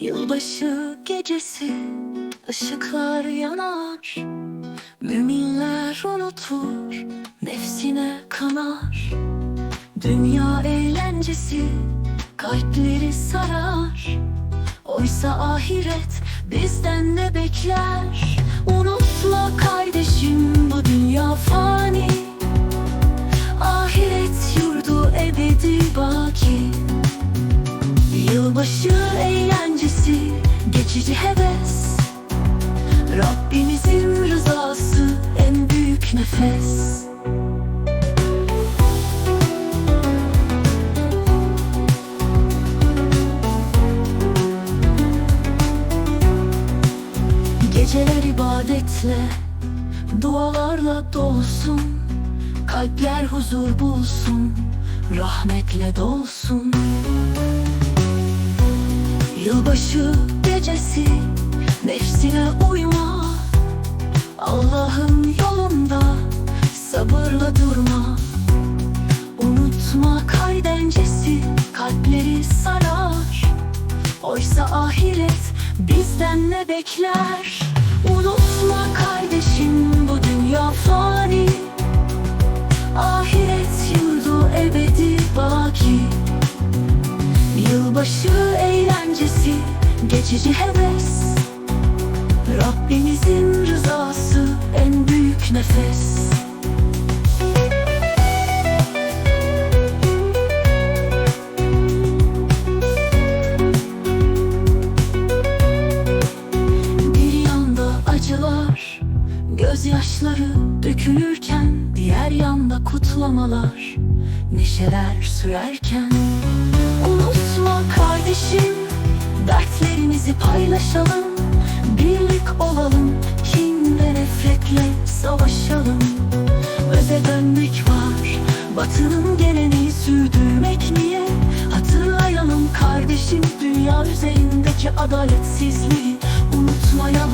Yılbaşı gecesi ışıklar yanar Müminler unutur nefsine kanar. Dünya eğlencesi kalpleri sarar. Oysa ahiret bizden ne bekler? Unutma kardeşim bu dünya fani. Ahiret yurdu ebedi baki. Yılbaşı eğlencesi geçici heves. Rabbimizin rızası en büyük nefes. Geceler ibadetle, dualarla dolsun. Kalpler huzur bulsun, rahmetle dolsun Yılbaşı gecesi nefsine uyma. Allah'ın yolunda sabırla durma. Unutma kaydencesi kalpleri sarar. Oysa ahiret bizden ne bekler? Unutma kardeşim bu dünya fani. Ahiret yurdu ebedi baki geçici heves. Rabbimizin rızası en büyük nefes. Bir yanda acılar, gözyaşları dökülürken Diğer yanda kutlamalar, neşeler sürerken. Unutma kardeşim, dertlerimizi paylaşalım Birlik olalım, kin ve nefretle savaşalım Öze dönmek var, batının geleneği sürdürmek niye? Hatırlayalım kardeşim, dünya üzerindeki adaletsizliği unutmayalım